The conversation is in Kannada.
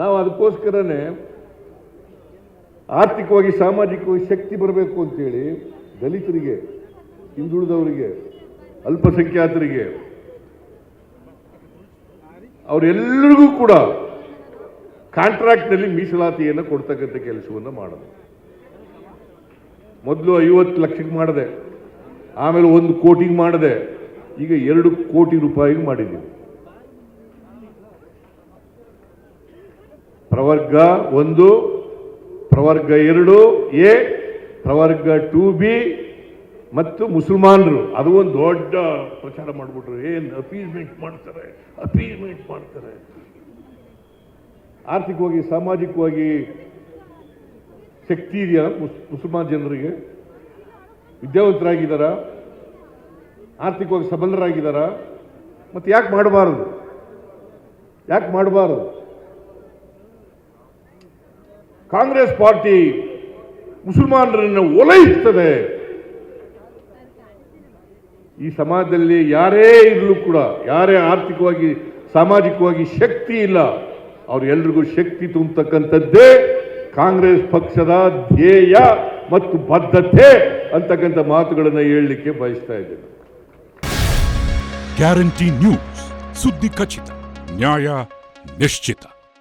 ನಾವು ಅದಕ್ಕೋಸ್ಕರನೇ ಆರ್ಥಿಕವಾಗಿ, ಸಾಮಾಜಿಕವಾಗಿ ಶಕ್ತಿ ಬರಬೇಕು ಅಂತೇಳಿ ದಲಿತರಿಗೆ, ಹಿಂದುಳಿದವರಿಗೆ, ಅಲ್ಪಸಂಖ್ಯಾತರಿಗೆ, ಅವರೆಲ್ಲರಿಗೂ ಕೂಡ ಕಾಂಟ್ರಾಕ್ಟ್ನಲ್ಲಿ ಮೀಸಲಾತಿಯನ್ನು ಕೊಡ್ತಕ್ಕಂಥ ಕೆಲಸವನ್ನು ಮಾಡೋದು. ಮೊದಲು ಐವತ್ತು ಲಕ್ಷಕ್ಕೆ ಮಾಡಿದೆ, ಆಮೇಲೆ ಒಂದು ಕೋಟಿಗೆ ಮಾಡಿದೆ, ಈಗ ಎರಡು ಕೋಟಿ ರೂಪಾಯಿಗೆ ಮಾಡಿದ್ದೀವಿ. ಪ್ರವರ್ಗ ಒಂದು, ಪ್ರವರ್ಗ ಎರಡು, ಎ, ಪ್ರವರ್ಗ ಟು ಬಿ ಮತ್ತು ಮುಸಲ್ಮಾನರು. ಅದು ಒಂದು ದೊಡ್ಡ ಪ್ರಚಾರ ಮಾಡಿಬಿಟ್ರು. ಏನು ಅಪೀಸ್ಮೆಂಟ್ ಮಾಡ್ತಾರೆ? ಅಪೀಸ್ಮೆಂಟ್ ಮಾಡ್ತಾರೆ. ಆರ್ಥಿಕವಾಗಿ, ಸಾಮಾಜಿಕವಾಗಿ ಶಕ್ತಿ ಇದೆಯಾ ಮುಸ್, ಮುಸಲ್ಮಾನ್ ಜನರಿಗೆ? ವಿದ್ಯಾವಂತರಾಗಿದ್ದಾರಾ? ಆರ್ಥಿಕವಾಗಿ ಸಬಲರಾಗಿದ್ದಾರಾ? ಮತ್ತು ಯಾಕೆ ಮಾಡಬಾರದು? ಯಾಕೆ ಮಾಡಬಾರದು? ಕಾಂಗ್ರೆಸ್ ಪಾರ್ಟಿ ಮುಸಲ್ಮಾನರನ್ನು ಓಲೈಸ್ತದೆ ಈ ಸಮಾಜದಲ್ಲಿ ಯಾರೇ ಇರಲು ಕೂಡ, ಯಾರೇ ಆರ್ಥಿಕವಾಗಿ, ಸಾಮಾಜಿಕವಾಗಿ ಶಕ್ತಿ ಇಲ್ಲ ಅವ್ರೆಲ್ರಿಗೂ ಶಕ್ತಿ ತುಂಬತಕ್ಕಂಥದ್ದೇ ಕಾಂಗ್ರೆಸ್ ಪಕ್ಷದ ಧ್ಯೇಯ ಮತ್ತು ಬದ್ಧತೆ ಅಂತಕ್ಕಂಥ ಮಾತುಗಳನ್ನು ಹೇಳಲಿಕ್ಕೆ ಬಯಸ್ತಾ ಇದ್ದೇನೆ. ಗ್ಯಾರಂಟಿ ನ್ಯೂಸ್, ಸುದ್ದಿ ಖಚಿತ, ನ್ಯಾಯ ನಿಶ್ಚಿತ.